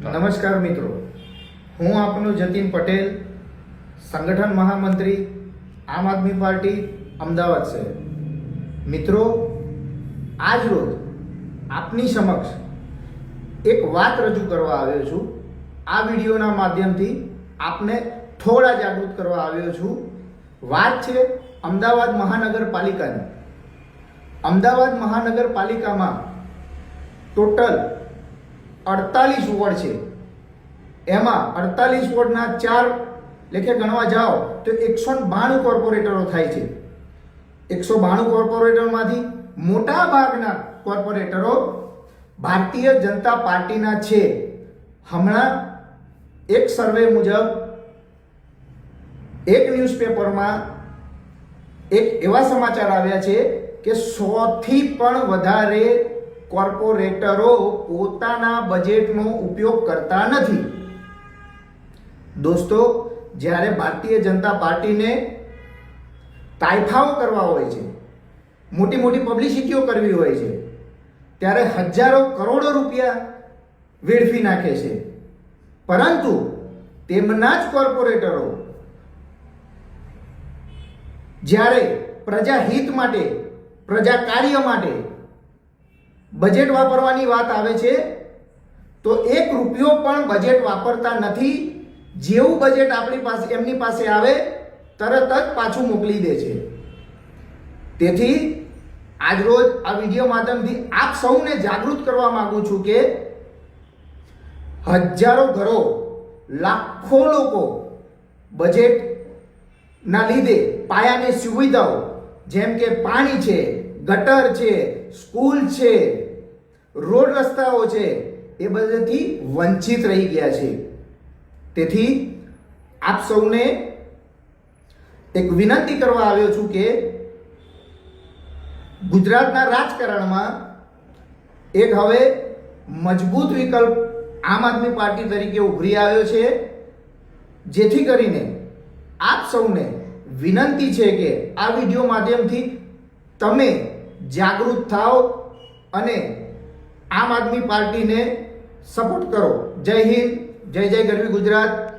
નમસ્કાર મિત્રો. હું આપનો જતીન પટેલ, સંગઠન મહામંત્રી, આમ આદમી પાર્ટી, અમદાવાદ શહેર. મિત્રો, આજ રોજ આપની સમક્ષ એક વાત રજૂ કરવા આવ્યો છું. આ વિડીયોના માધ્યમથી આપને થોડા જાગૃત કરવા આવ્યો છું. વાત છે અમદાવાદ મહાનગરપાલિકાની. અમદાવાદ મહાનગરપાલિકામાં ટોટલ અડતાલીસ વોર્ડ છે. એમાં અડતાલીસ વોર્ડના ચાર લેખે ગણવા જાઓ તો એકસો બાણું કોર્પોરેટરો થાય છે. એકસો બાણું કોર્પોરેટરમાંથી મોટા ભાગના કોર્પોરેટરો ભારતીય જનતા પાર્ટીના છે. હમણાં એક સર્વે મુજબ એક ન્યૂઝપેપરમાં એક એવા સમાચાર આવ્યા છે કે સોથી પણ વધારે કોર્પોરેટરો પોતાના બજેટનો ઉપયોગ કરતા નથી. દોસ્તો, જ્યારે ભારતીય જનતા પાર્ટીને તાઇફાઓ કરવા હોય છે, મોટી મોટી પબ્લિસિટીઓ કરવી હોય છે, ત્યારે હજારો કરોડો રૂપિયા વેડફી નાખે છે. પરંતુ તેમના જ કોર્પોરેટરો જ્યારે પ્રજા હિત માટે, પ્રજા કાર્ય માટે બજેટ વાપરવાની વાત આવે છે, તો એક રૂપિયો પણ બજેટ વાપરતા નથી. જેવું બજેટ આપણી પાસે, એમની પાસે આવે, તરત જ પાછું મોકલી દે છે. તેથી, આજરોજ આ વીડિયો માધ્યમથી આપ સૌને જાગૃત કરવા માંગુ છું કે, હજારો ઘરો, લાખો લોકો બજેટના લીધે પાયાની સુવિધાઓ, જેમ કે પાણી છે, ગટર છે, સ્કૂલ છે રોડ રસ્તાઓ છે, એ બધાથી વંચિત રહી ગયા છે. તેથી આપ સૌને એક વિનંતી કરવા આવ્યો છું કે ગુજરાતના રાજકારણમાં એક હવે મજબૂત વિકલ્પ આમ આદમી પાર્ટી તરીકે ઉભરી આવ્યો છે. જેથી કરીને આપ સૌને વિનંતી છે કે આ વીડિયો માધ્યમથી તમે જાગૃત થાઓ અને આમ આદમી પાર્ટીને સપોર્ટ કરો. જય હિન્દ જય જય ગરવી ગુજરાત.